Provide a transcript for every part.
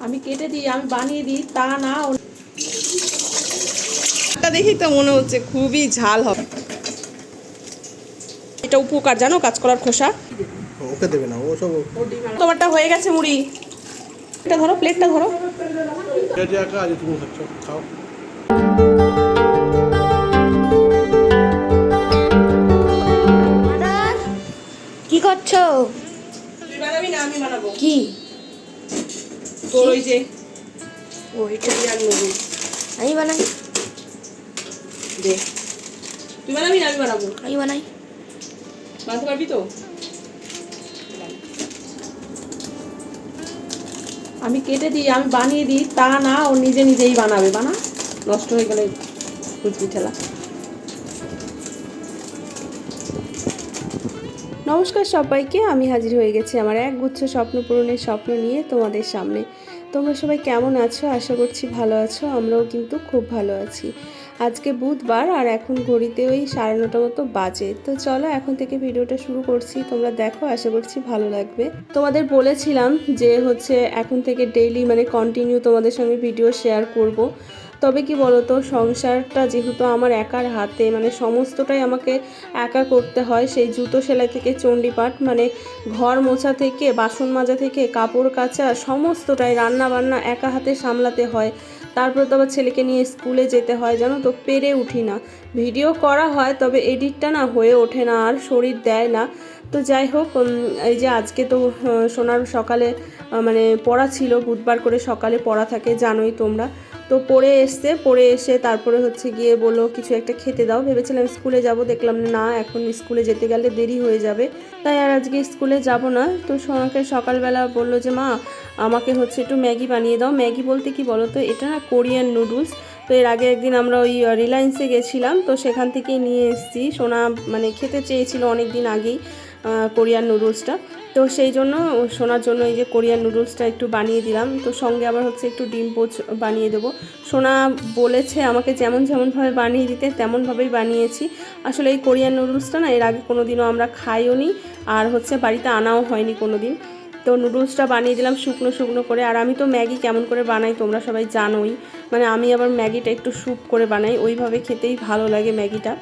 আমি কেটে দিই আমি বানিয়ে দিই তা না দেখেই তো মনে হচ্ছে খুবই ঝাল হবে। এটা উপকার জানো কাঁচকলার খোসা? ওকে দেবে না ও সব তোমারটা হয়ে গেছে মুড়ি। এটা ধরো প্লেটটা ধরো। খাও। কি করছ? তুই বানাবি না আমি বানাবো। কি? তোর ওই যে ওইটা বিরিয়ান নুডলস আমি বানাই। দে। তুই বানাবি না আমি বানাবো। আমি বানাই। বানাতে পারবি তো? আমি কেটে দিই আমি বানিয়ে দিই তা না ও নিজে নিজেই বানাবে। বানা নষ্ট হয়ে গেলে কুচবি ঠেলা। নমস্কার সবাইকে আমি হাজির হয়ে গেছি আমার এক গুচ্ছ স্বপ্ন পূরণের স্বপ্ন নিয়ে তোমাদের সামনে। তোমরা সবাই কেমন আছো? আশা করছি ভালো আছো, আমরাও কিন্তু খুব ভালো আছি। আজকে বুধবার আর এখন ঘড়িতে ওই সাড়ে নটা মতো বাজে। তো চলো এখন থেকে ভিডিওটা শুরু করছি, তোমরা দেখো, আশা করছি ভালো লাগবে। তোমাদের বলেছিলাম যে হচ্ছে এখন থেকে ডেইলি মানে কন্টিনিউ তোমাদের সঙ্গে ভিডিও শেয়ার করব। তবে কি বলতো, সংসারটা যেহেতু আমার একার হাতে মানে সমস্তটাই আমাকে একা করতে হয়, সেই জুতো সেলাই থেকে, চণ্ডীপাঠ মানে ঘর মোছা থেকে, বাসন মাজা থেকে, কাপড় কাচা, সমস্তটাই রান্না বান্না একা হাতে সামলাতে হয়। তারপর তো আবার ছেলেকে নিয়ে স্কুলে যেতে হয়, জানো তো? পেরে উঠি না। ভিডিও করা হয়, তবে এডিটটা না হয়ে ওঠে না আর শরীর দেয় না। তো যাই হোক এই যে আজকে তো সোনার সকালে মানে পড়া ছিল, বুধবার করে সকালে পড়া থাকে, জানোই তোমরা। তো পড়ে এসছে, পড়ে এসে তারপরে হচ্ছে গিয়ে বলল, কিছু একটা খেতে দাও। ভেবেছিলাম স্কুলে যাব, দেখলাম না, এখন স্কুলে যেতে গেলে দেরি হয়ে যাবে। তাই আর আজকে স্কুলে যাব না। তো সোনাকে সকালবেলা বলল যে, মা, আমাকে হচ্ছে একটু ম্যাগি বানিয়ে দাও। ম্যাগি বলতে কি বলো তো, এটা না কোরিয়ান নুডলস। তো এর আগে একদিন আমরা ওই রিলায়েন্সে গেছিলাম, তো সেখান থেকেই নিয়ে এসেছি। সোনা মানে খেতে চেয়েছিল অনেক দিন আগেই কোরিয়ান নুডলসটা। তো সেই জন্য সোনার জন্য এই যে কোরিয়ান নুডলসটা একটু বানিয়ে দিলাম। তো সঙ্গে আবার হচ্ছে একটু ডিম পোচ বানিয়ে দেবো। সোনা বলেছে আমাকে যেমন যেমনভাবে বানিয়ে দিতে, তেমনভাবেই বানিয়েছি। আসলে এই কোরিয়ান নুডলসটা না, এর আগে কোনো দিনও আমরা খাইও নি আর হচ্ছে বাড়িতে আনাও হয়নি কোনো দিন তো নুডলসটা বানিয়ে দিলাম শুকনো শুকনো করে। আর আমি তো ম্যাগি কেমন করে বানাই তোমরা সবাই জানোই। মানে আমি আবার ম্যাগিটা একটু স্যুপ করে বানাই। ওইভাবে খেতেই ভালো লাগে ম্যাগিটা।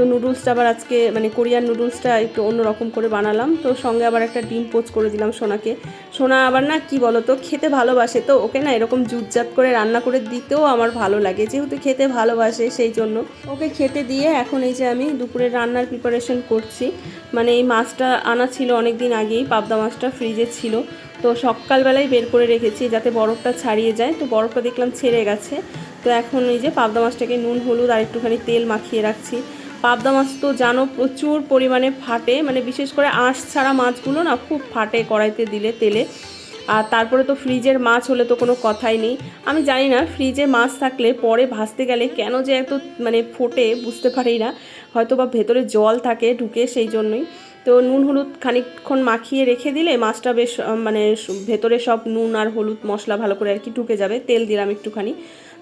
তো নুডলসটা আবার আজকে মানে কোরিয়ান নুডলসটা একটু অন্যরকম করে বানালাম। তো সঙ্গে আবার একটা ডিম পোচ করে দিলাম সোনাকে। সোনা আবার না, কি বলো তো খেতে ভালোবাসে তো, ওকে না এরকম জুতজাত করে রান্না করে দিতেও আমার ভালো লাগে, যেহেতু খেতে ভালোবাসে সেই জন্য। ওকে খেতে দিয়ে এখন এই যে আমি দুপুরে রান্নার প্রিপারেশন করছি। মানে এই মাছটা আনা ছিল অনেক দিন আগেই, পাবদা মাছটা ফ্রিজে ছিল। তো সকালবেলায় বের করে রেখেছি যাতে বরফটা ছাড়িয়ে যায়। তো বরফটা দেখলাম ছেড়ে গেছে। তো এখন এই যে পাবদা মাছটাকে নুন, হলুদ আর একটুখানি তেল মাখিয়ে রাখছি। পাবদা মাছ তো জানো প্রচুর পরিমাণে ফাটে মানে বিশেষ করে আঁশ ছাড়া মাছগুলো না খুব ফাটে কড়াইতে দিলে তেলে। আর তারপরে তো ফ্রিজের মাছ হলে তো কোনো কথাই নেই। আমি জানি না ফ্রিজে মাছ থাকলে পরে ভাজতে গেলে কেন যে এত মানে ফোটে বুঝতে পারি না। হয়তো বা ভেতরে জল থাকে ঢুকে সেই জন্যই। তো নুন হলুদ খানিকক্ষণ মাখিয়ে রেখে দিলে মাছটা বেশ মানে ভেতরে সব নুন আর হলুদ মশলা ভালো করে আর কি ঢুকে যাবে। তেল দিলাম একটুখানি।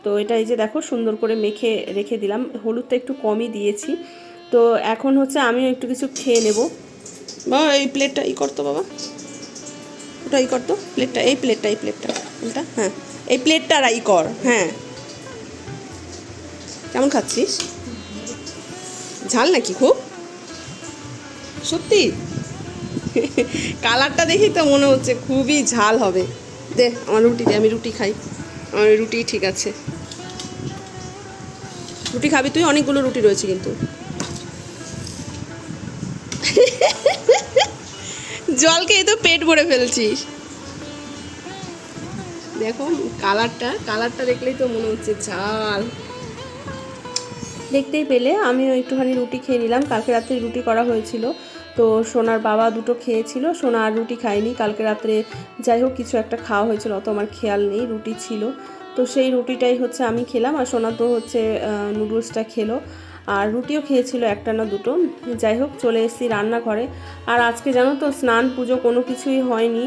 তো এটা এই যে দেখো, সুন্দর করে মেখে রেখে দিলাম। হলুদটা একটু কমই দিয়েছি। তো এখন হচ্ছে আমিও একটু কিছু খেয়ে নেব। বাবা, এই প্লেটটা ই করতো বাবা। ওটা ই করতো। প্লেটটা এই প্লেটটা এই প্লেটটা কোনটা? হ্যাঁ। এই প্লেটটা ই কর। হ্যাঁ। কেমন খাচ্ছিস? ঝাল নাকি খুব? সত্যি? কালারটা দেখি তো মনে হচ্ছে খুবই ঝাল হবে। দে, আমার রুটি দে, আমি রুটি খাই। আমার রুটি ঠিক আছে। রুটি খাবি তুই? অনেকগুলো রুটি রয়েছে কিন্তু। জল খেয়ে তো পেট ভরে ফেলছিস। দেখো, কালারটা কালারটা দেখলেই তো মনে হচ্ছে ঝাল। দেখতেই পেলে, আমিও একটুখানি রুটি খেয়ে নিলাম। কালকে রাত্রে রুটি করা হয়েছিল। তো সোনার বাবা দুটো খেয়েছিল, সোনা আর রুটি খায়নি। কালকে রাত্রে যাই হোক, কিছু একটা খাওয়া হয়েছিল, অত আমার খেয়াল নেই, রুটি ছিল। তো সেই রুটিটাই হচ্ছে আমি খেলাম, আর সোনা তো হচ্ছে নুডলসটা খেলো। আর রুটিও খেয়েছিল একটা না দুটো। যাই হোক, চলে এসেছি রান্নাঘরে। আর আজকে জানো তো, স্নান পুজো কোনো কিছুই হয়নি।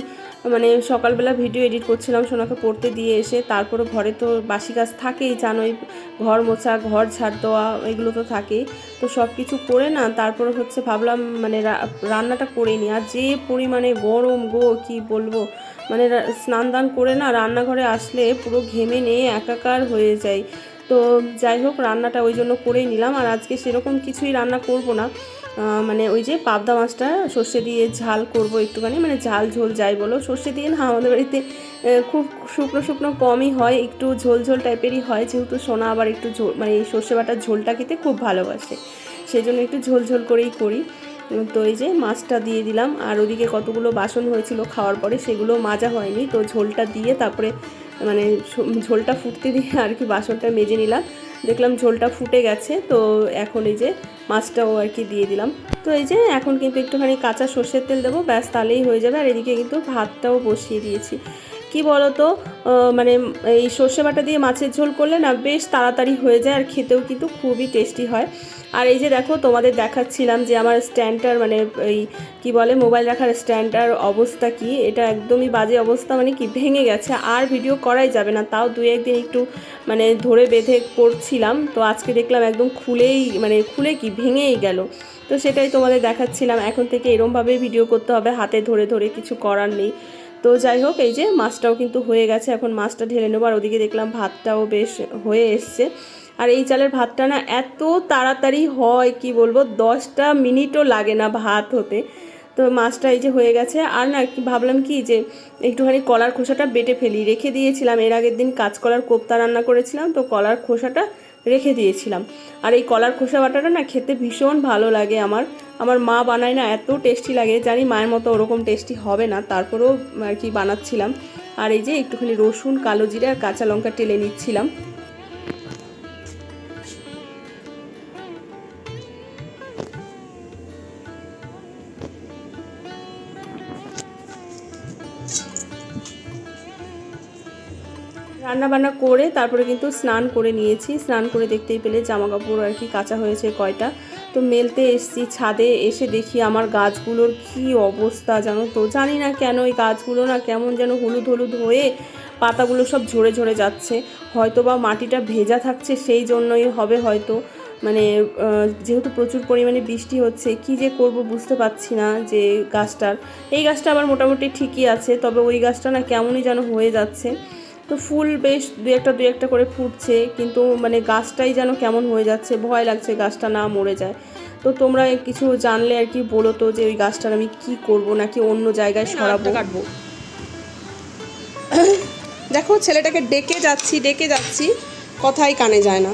মানে সকালবেলা ভিডিও এডিট করছিলাম সোনাকে পড়তে দিয়ে এসে তারপরে ঘরে তো বাসি কাজ থাকেই, জানোই, ঘর মোছা, ঘর ঝাড় দেওয়া, এগুলো তো থাকেই। তো সব কিছু করে না, তারপরে হচ্ছে ভাবলাম মানে রান্নাটা করে নিই আর যে পরিমাণে গরম গো, কি বলব? মানে স্নান দান করে না, রান্নাঘরে আসলে পুরো ঘেমে নিয়ে একাকার হয়ে যায় তো যাই হোক, রান্নাটা ওই জন্য করেই নিলাম। আর আজকে সেরকম কিছুই রান্না করব না। মানে ওই যে পাবদা মাছটা সর্ষে দিয়ে ঝাল করব একটুখানি মানে ঝাল ঝোল যাই বলো। সর্ষে দিয়ে না আমাদের বাড়িতে খুব শুকনো শুকনো কমই হয়, একটু ঝোল ঝোল টাইপেরই হয়, যেহেতু সোনা আবার একটু ঝোল মানে এই সর্ষে বাটার ঝোলটা খেতে খুব ভালোবাসে। সেই জন্য একটু ঝোল ঝোল করেই করি। তো এই যে মাছটা দিয়ে দিলাম, আর ওদিকে কতগুলো বাসন হয়েছিল খাওয়ার পরে, সেগুলো মাজা হয়নি, তো ঝোলটা দিয়ে তারপরে মানে ঝোলটা ফুটতে দিয়ে আর কি বাসনটা মেজে নিলাম। দেখলাম ঝোলটা ফুটে গেছে, তো এখন এই যে মাছটাও আর কি দিয়ে দিলাম। তো এই যে এখন কিন্তু একটুখানি কাঁচা সর্ষের তেল দেবো, ব্যাস তাহলেই হয়ে যাবে। আর এদিকে কিন্তু ভাতটাও বসিয়ে দিয়েছি। কি বলতো তো মানে এই সর্ষে বাটা দিয়ে মাছের ঝোল করলে না বেশ তাড়াতাড়ি হয়ে যায়, আর খেতেও কিন্তু খুবই টেস্টি হয়। আর এই যে দেখো, তোমাদের দেখাচ্ছিলাম যে আমার স্ট্যান্ডটার মানে এই কি বলে মোবাইল রাখার স্ট্যান্ডটার অবস্থা কি? এটা একদমই বাজে অবস্থা মানে কি ভেঙে গেছে। আর ভিডিও করাই যাবে না, তাও দু একদিন একটু মানে ধরে বেঁধে করছিলাম তো আজকে দেখলাম একদম খুলেই মানে খুলে কি ভেঙেই গেল। তো সেটাই তোমাদের দেখাচ্ছিলাম। এখন থেকে এরমভাবেই ভিডিও করতে হবে, হাতে ধরে ধরে কিছু করার নেই। তো যাই হোক, এই যে মাছটাও কিন্তু হয়ে গেছে। এখন মাছটা ঢেলে নেব। আর ওদিকে দেখলাম ভাতটাও বেশ হয়ে এসছে। আর এই চালের ভাতটা না এত তাড়াতাড়ি হয়, কি বলব, দশটা মিনিটও লাগে না ভাত হতে। তো মাছটা এই যে হয়ে গেছে, আর না ভাবলাম কি যে একটুখানি কলার খোসাটা বেটে ফেলি। রেখে দিয়েছিলাম, এর আগের দিন কাঁচকলার কোপ্তা রান্না করেছিলাম, তো কলার খোসাটা রেখে দিয়েছিলাম। আর এই কলার খোসা বাটাটা না খেতে ভীষণ ভালো লাগে আমার। আমার মা বানায় না এত টেস্টি লাগে, জানি মায়ের মতো ওরকম টেস্টি হবে না, তারপরেও আর কি বানাচ্ছিলাম। আর এই যে একটুখানি রসুন, কালো জিরে আর কাঁচা লঙ্কা টেলে নিচ্ছিলাম। রান্না বান্না করে তারপরে কিন্তু স্নান করে নিয়েছি। স্নান করে দেখতেই পেলে জামা কাপড় আর কি কাঁচা হয়েছে কয়টা। তো মেলতে এসছি, ছাদে এসে দেখি আমার গাছগুলোর কি অবস্থা জানো তো? জানি না কেন এই গাছগুলো না কেমন যেন হলুদ হলুদ হয়ে পাতাগুলো সব ঝরে ঝরে যাচ্ছে। হয়তো বা মাটিটা ভেজা থাকছে সেই জন্যই হবে হয়তো। মানে যেহেতু প্রচুর পরিমাণে বৃষ্টি হচ্ছে, কি যে করব বুঝতে পারছি না যে গাছটার। এই গাছটা আবার মোটামুটি ঠিকই আছে, তবে ওই গাছটা না কেমনই যেন হয়ে যাচ্ছে। তো ফুল বেশ দু একটা দু একটা করে ফুটছে কিন্তু মানে গাছটাই যেন কেমন হয়ে যাচ্ছে ভয় লাগছে গাছটা না মরে যায়। তো তোমরা কিছু জানলে আর কি বলো তো যে ওই গাছটার আমি কি করব নাকি অন্য জায়গায় সরাবো? কাটবো। দেখো ছেলেটাকে ডেকে যাচ্ছি ডেকে যাচ্ছি কথাই কানে যায় না।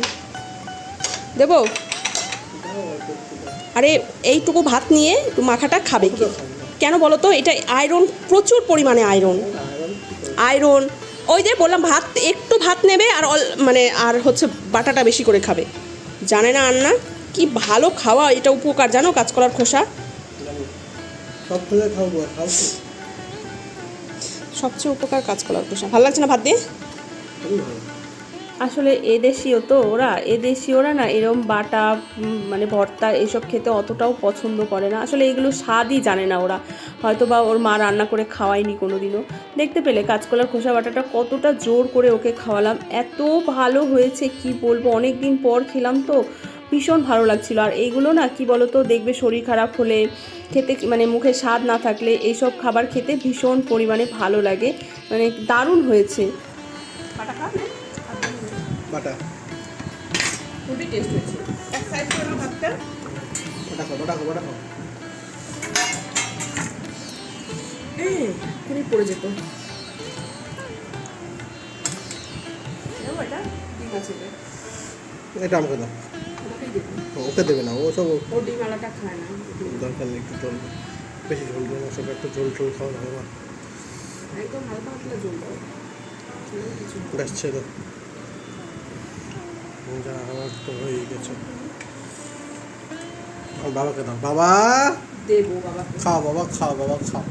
দেবো? আরে এইটুকু ভাত নিয়ে একটু মাখাটা খাবে। কি কেন বলো তো? এটা আয়রন প্রচুর পরিমাণে আয়রন আয়রন ওই যে বললাম ভাত একটু ভাত নেবে আর অল মানে আর হচ্ছে বাটাটা বেশি করে খাবে। জানে না আন্না কি ভালো খাওয়া এটা উপকার। জানো কাঁচকলার খোসা? সবচেয়ে উপকার কাঁচকলার খোসা। ভালো লাগছে না ভাত দিয়ে? আসলে এদেশীয় তো ওরা, এদেশীয়রা না এরম বাটা মানে ভর্তা এইসব খেতে অতটাও পছন্দ করে না। আসলে এগুলো স্বাদই জানে না ওরা। হয়তো বা ওর মা রান্না করে খাওয়ায়নি কোনো দিনও দেখতে পেলে কাঁচকলার খোসা বাটাটা কতটা জোর করে ওকে খাওয়ালাম। এত ভালো হয়েছে, কি বলব? অনেক দিন পর খেলাম তো। ভীষণ ভালো লাগছিল। আর এইগুলো না, কি বলতো, দেখবে শরীর খারাপ হলে, খেতে মানে মুখে স্বাদ না থাকলে এইসব খাবার খেতে ভীষণ পরিমাণে ভালো লাগে। মানে দারুণ হয়েছে। বাটা। খুবই টেস্ট হয়েছে। এক সাইড করে নাও ভাতটা। বাটা খাও বাটা খাও বাটা খাও। খুবই পড়ে যেত। এটা ডিম আছে এটা। এটা আমাকে দাও। ওকে দেবে না ও সব ও ডিম আলাটা খায় না। দরকার নেই একটু ঝোল বেশি ঝোল দেবে না সব একটু ঝোল ঝোল খাওয়া না একদম হালকা দাও ঝোল না। ব্যাস ছেড়ে দাও। যা আমার তো হয়ে গেছে। বাবাকে দাও। বাবা! খাও বাবা খাও বাবা খাও।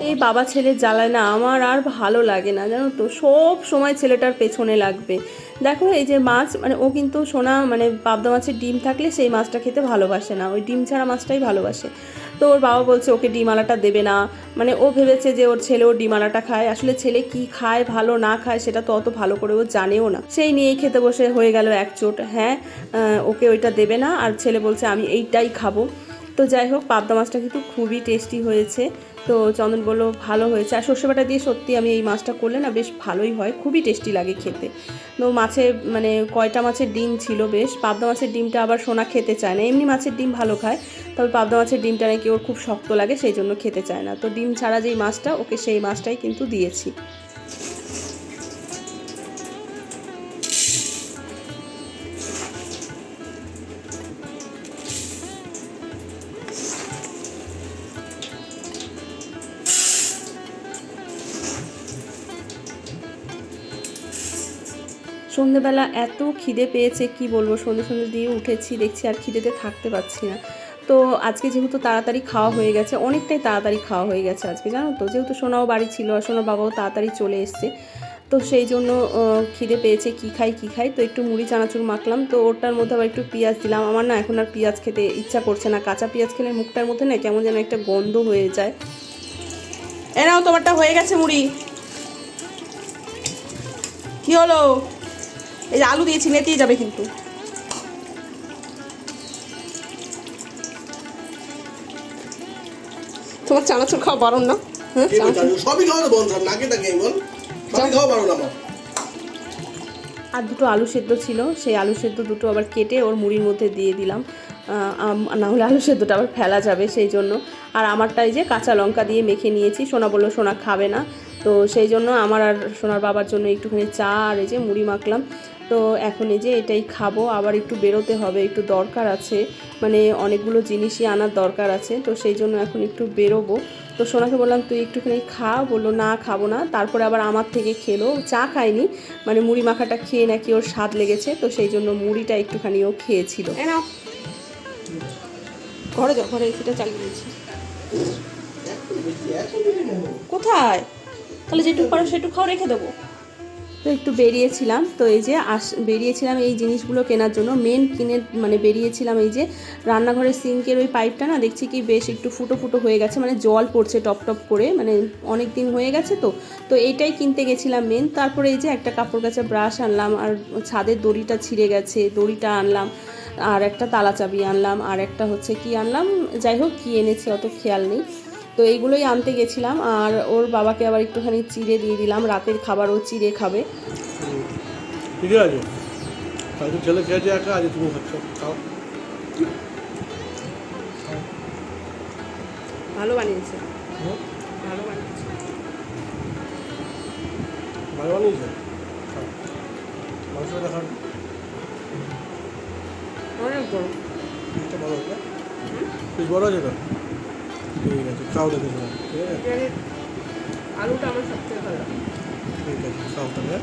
এই বাবা ছেলে জ্বালায় না আমার আর ভালো লাগে না জানো তো? সব সময় ছেলেটার পেছনে লাগবে। দেখো এই যে মাছ মানে ও কিন্তু সোনা মানে পাবদা মাছের ডিম থাকলে সেই মাছটা খেতে ভালোবাসে না। ওই ডিম ছাড়া মাছটাই ভালোবাসে। তো ওর বাবা বলছে ওকে ডিমালাটা দেবে না। মানে ও ভেবেছে যে ওর ছেলে ও ডিমালাটা খায়। আসলে ছেলে কি খায়, ভালো না খায়, সেটা তো অত ভালো করে ও জানেও না। সেই নিয়েই খেতে বসে হয়ে গেল এক চোট। হ্যাঁ ওকে ওইটা দেবে না। আর ছেলে বলছে, আমি এইটাই খাব। তো যাই হোক, পাবদা মাছটা কিন্তু খুবই টেস্টি হয়েছে। তো চন্দন বলল, ভালো হয়েছে। আর সর্ষে বাটা দিয়ে সত্যি আমি এই মাছটা করলে না বেশ ভালোই হয়। খুবই টেস্টি লাগে খেতে। তো মাছে মানে কয়টা মাছের ডিম ছিল বেশ। পাবদা মাছের ডিমটা আবার সোনা খেতে চায় না। এমনি মাছের ডিম ভালো খায়। তবে পাবদা মাছের ডিমটা নাকি ওর খুব শক্ত লাগে, সেই জন্য খেতে চায় না। তো ডিম ছাড়া যেই মাছটা, ওকে সেই মাছটাই কিন্তু দিয়েছি। সন্ধেবেলা এত খিদে পেয়েছে, কি বলব? সন্ধে সন্ধে দিয়ে উঠেছি, দেখছি আর খিদেতে থাকতে পারছি না। তো আজকে যেহেতু তাড়াতাড়ি খাওয়া হয়ে গেছে, অনেকটাই তাড়াতাড়ি খাওয়া হয়ে গেছে আজকে, জানো তো? যেহেতু সোনাও বাড়ি ছিল, আর সোনা বাবাও তাড়াতাড়ি চলে এসছে। তো সেই জন্য খিদে পেয়েছে, কী খাই কী খাই? তো একটু মুড়ি, চানাচুর মাখলাম। তো ওটার মধ্যে আবার একটু পেঁয়াজ দিলাম। আমার না এখন আর পেঁয়াজ খেতে ইচ্ছা করছে না। কাঁচা পেঁয়াজ খেলে মুখটার মধ্যে না কেমন যেন একটা গন্ধ হয়ে যায়। এ নাও, তোমারটা হয়ে গেছে মুড়ি। কি হলো? এই যে আলু দিয়েছি নেতিয়ে যাবে কিন্তু। তোমার চানাচুর খাওয়া বারণ না? হ্যাঁ কে সবই খাওয়া বন্ধ নাকে টাকে বল। সবই খাওয়া পারো আমার। আর দুটো আলু সেদ্ধ ছিল সেই আলু সেদ্ধ দুটো আবার কেটে ওর মুড়ির মধ্যে দিয়ে দিলাম। না হলে আলু সেদ্ধটা আবার ফেলা যাবে সেই জন্য। আর আমারটাই যে কাঁচা লঙ্কা দিয়ে মেখে নিয়েছি সোনা বলল সোনা খাবে না। তো সেই জন্য আমার আর সোনার বাবার জন্য একটুখানি চা আর এই যে মুড়ি মাখলাম। তো এখন এই যে এটাই খাব, আবার একটু বেরোতে হবে, একটু দরকার আছে। মানে অনেকগুলো জিনিসই আনার দরকার আছে, তো সেই জন্য এখন একটু বেরোবো। তো সোনাকে বললাম, তুই একটুখানি খা। বলল, না, খাব না। তারপরে আবার আমার থেকে খেলো, চা খায়নি। মানে মুড়ি মাখাটা খেয়ে নাকি ওর স্বাদ লেগেছে, তো সেই জন্য মুড়িটা একটুখানি ও খেয়েছিল। ঘরে যাও, ঘরে এসিটা চালিয়ে দিয়েছি কোথায়? তাহলে যেটুকু পারো সেটুকু খাও, রেখে দেবো। তো একটু বেরিয়েছিলাম। তো এই যে আস, বেরিয়েছিলাম এই জিনিসগুলো কেনার জন্য। মেন কিনে মানে বেরিয়েছিলাম এই যে রান্নাঘরের সিঙ্কের ওই পাইপটা না, দেখছি কি বেশ একটু ফুটো ফুটো হয়ে গেছে মানে জল পড়ছে টপ টপ করে মানে অনেক দিন হয়ে গেছে তো। তো এইটাই কিনতে গেছিলাম মেন তারপরে এই যে একটা কাপড় কাচা ব্রাশ আনলাম, আর ছাদের দড়িটা ছিঁড়ে গেছে, দড়িটা আনলাম, আর একটা তালা চাবি আনলাম, আর একটা হচ্ছে কি আনলাম, যাই হোক কি এনেছি অত খেয়াল নেই। তো এইগুলোই আনতে গেছিলাম আর ওর বাবাকে আবার একটুখানি চিড়ে দিয়ে দিলাম। রাতের খাবার ও চিড়ে খাবে। ঠিক আছে। কালকে ছেলে খেয়েছে একা আজ তুমি খাচ্ছ খাও। ভালো বানিয়েছে। ভালো বানিয়েছে। ভালো বানিয়েছে? দেখান অনেক বড় বড় আছে তো? ঠিক আছে খাও দেখে শোনা ঠিক আছে? আলুটা আমার সবথেকে ভালো ঠিক আছে খাও তাহলে?